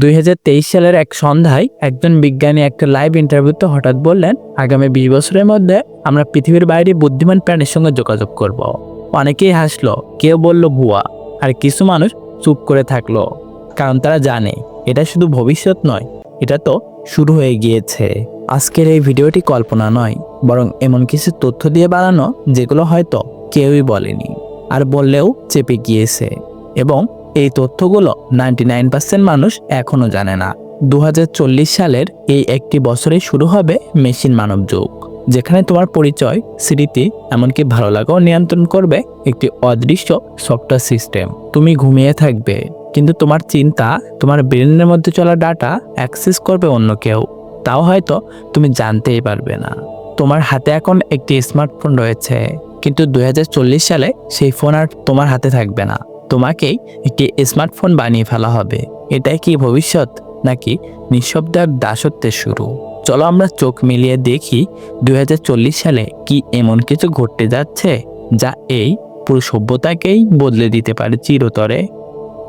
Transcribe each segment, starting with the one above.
দুই হাজার তেইশ সালের এক সন্ধ্যায় একজন বিজ্ঞানী একটা লাইভ ইন্টারভিউতে হঠাৎ বললেন, আগামী বিশ বছরের মধ্যে আমরা পৃথিবীর বাইরে বুদ্ধিমান প্রাণীর সঙ্গে যোগাযোগ করব। অনেকেই হাসলো, কেউ বলল ভুয়া আর কিছু মানুষ চুপ করে থাকল, কারণ তারা জানে, এটা শুধু ভবিষ্যৎ নয়, এটা তো শুরু হয়ে গিয়েছে। আজকের এই ভিডিওটি কল্পনা নয়, বরং এমন কিছু তথ্য দিয়ে বানানো যেগুলো হয়তো কেউই বলেনি, আর বললেও চেপে গিয়েছে। এবং এই তথ্যগুলো নাইনটি মানুষ এখনও জানে না। দু হাজার চল্লিশ সালের এই একটি বছরে শুরু হবে মেশিন মানব যুগ, যেখানে তোমার পরিচয়, স্মৃতি, এমনকি ভালো লাগাও নিয়ন্ত্রণ করবে একটি অদৃশ্য সফটওয়্যার সিস্টেম তুমি ঘুমিয়ে থাকবে, কিন্তু তোমার চিন্তা, তোমার ব্রেনের মধ্যে চলা ডাটা অ্যাক্সেস করবে অন্য কেউ। তাও হয়তো তুমি জানতেই পারবে না। তোমার হাতে এখন একটি স্মার্টফোন রয়েছে, কিন্তু দু হাজার চল্লিশ সালে সেই ফোন আর তোমার হাতে থাকবে না। তোমাকেই একটি স্মার্টফোন বানিয়ে ফেলা হবে। এটাই কি ভবিষ্যৎ, নাকি নিঃশব্দ এক দাসত্বের শুরু? চলো আমরা চোখ মিলিয়ে দেখি দু হাজার চল্লিশ সালে কি এমন কিছু ঘটতে যাচ্ছে, যা এই পুরো সভ্যতাকেই বদলে দিতে পারে চিরতরে?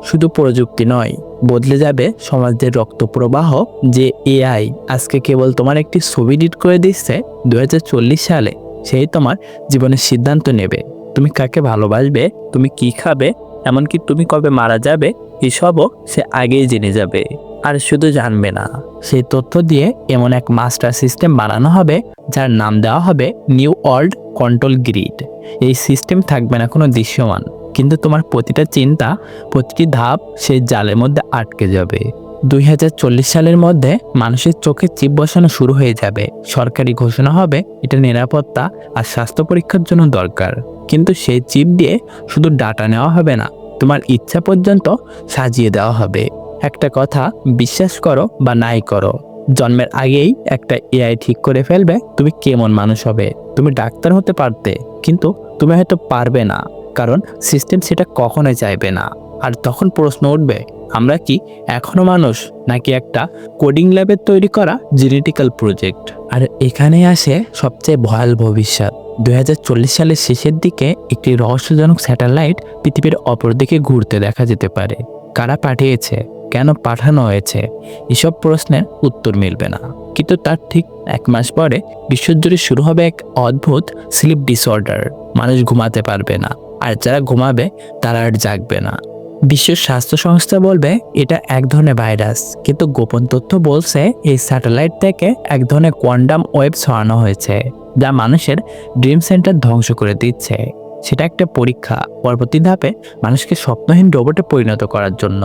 শুধু প্রযুক্তি নয়, বদলে যাবে সমাজের রক্ত প্রবাহ যে এআই আজকে কেবল তোমার একটি ছবি ডিট করে দিচ্ছে, দুই হাজার চল্লিশ সালে সেই তোমার জীবনের সিদ্ধান্ত নেবে। তুমি কাকে ভালোবাসবে, তুমি কি খাবে এমনকি তুমি কবে মারা যাবে, এসবও সে আগেই জেনে যাবে। আর শুধু জানবে না। সেই তথ্য দিয়ে এমন এক মাস্টার সিস্টেম বানানো হবে, যার নাম দেওয়া হবে নিউ ওয়ার্ল্ড কন্ট্রোল গ্রিড। এই সিস্টেম থাকবে না কোনো দৃশ্যমান, কিন্তু তোমার প্রতিটা চিন্তা, প্রতিটি ধাপ সেই জালের মধ্যে আটকে যাবে। দুই হাজার চল্লিশ সালের মধ্যে মানুষের চোখে চিপ বসানো শুরু হয়ে যাবে। সরকারি ঘোষণা হবে, এটা নিরাপত্তা আর স্বাস্থ্য পরীক্ষার জন্য দরকার। কিন্তু সেই চিপ দিয়ে শুধু ডাটা নেওয়া হবে না, তোমার ইচ্ছা পর্যন্ত সাজিয়ে দেওয়া হবে। একটা কথা বিশ্বাস করো বা নাই করো, জন্মের আগেই একটা এআই ঠিক করে ফেলবে, তুমি কেমন মানুষ হবে। তুমি ডাক্তার হতে পারতে, কিন্তু তুমি হয়তো পারবে না, কারণ সিস্টেম সেটা কখনোই চাইবে না। আর তখন প্রশ্ন উঠবে আমরা কি এখনও মানুষ, নাকি একটা কোডিং ল্যাবের তৈরি করা জেনেটিক্যাল প্রজেক্ট আর এখানেই আসে সবচেয়ে ভয়াল ভবিষ্যৎ। দু হাজার চল্লিশ সালের শেষের দিকে একটি রহস্যজনক স্যাটেলাইট পৃথিবীর অপর দিকে ঘুরতে দেখা যেতে পারে। কারা পাঠিয়েছে? কেন পাঠানো হয়েছে? এসব প্রশ্নের উত্তর মিলবে না। কিন্তু তার ঠিক এক মাস পরে বিশ্বজুড়ে শুরু হবে এক অদ্ভুত স্লিপ ডিসঅর্ডার মানুষ ঘুমাতে পারবে না। আর যারা ঘুমাবে, তারা আর জাগবে না। বিশ্ব স্বাস্থ্য সংস্থা বলবে, এটা এক ধরনের ভাইরাস। কিন্তু গোপন তথ্য বলছে, এই স্যাটেলাইট থেকে এক ধরনের কোয়ান্টাম ওয়েব ছড়ানো হয়েছে, যা মানুষের ড্রিম সেন্টার ধ্বংস করে দিচ্ছে। সেটা একটা পরীক্ষা, পরবর্তী ধাপে মানুষকে স্বপ্নহীন রোবটে পরিণত করার জন্য।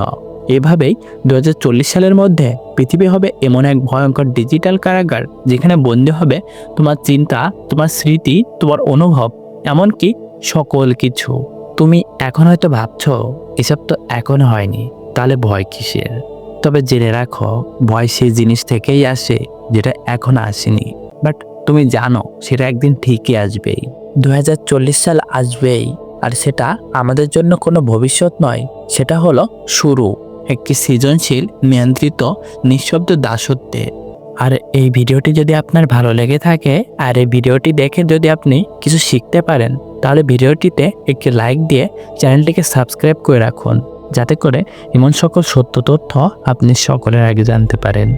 এভাবেই দুহাজার চল্লিশ সালের মধ্যে পৃথিবী হবে এমন এক ভয়ঙ্কর ডিজিটাল কারাগার, যেখানে বন্দি হবে তোমার চিন্তা, তোমার স্মৃতি, তোমার অনুভব, এমনকি সকল কিছু। তুমি এখন হয়তো ভাবছ, এসব তো এখনও হয়নি, তাহলে ভয় কিসের? তবে জেনে রাখো, ভয় সেই জিনিস থেকেই আসে যেটা এখন আসেনি। বাট তুমি জানো, সেটা একদিন ঠিকই আসবেই। দু হাজার চল্লিশ সাল আসবেই, আর সেটা আমাদের জন্য কোনো ভবিষ্যৎ নয়। সেটা হলো শুরু, একটি সৃজনশীল, নিয়ন্ত্রিত, নিঃশব্দ দাসত্বের আর এই ভিডিওটি যদি আপনার ভালো লেগে থাকে, আর এই ভিডিওটি দেখে যদি আপনি কিছু শিখতে পারেন তাহলে ভিডিওটিতে একটি লাইক দিয়ে চ্যানেলটিকে সাবস্ক্রাইব করে রাখুন, যাতে করে এমন সকল সত্য তথ্য আপনি সকলের আগে জানতে পারেন।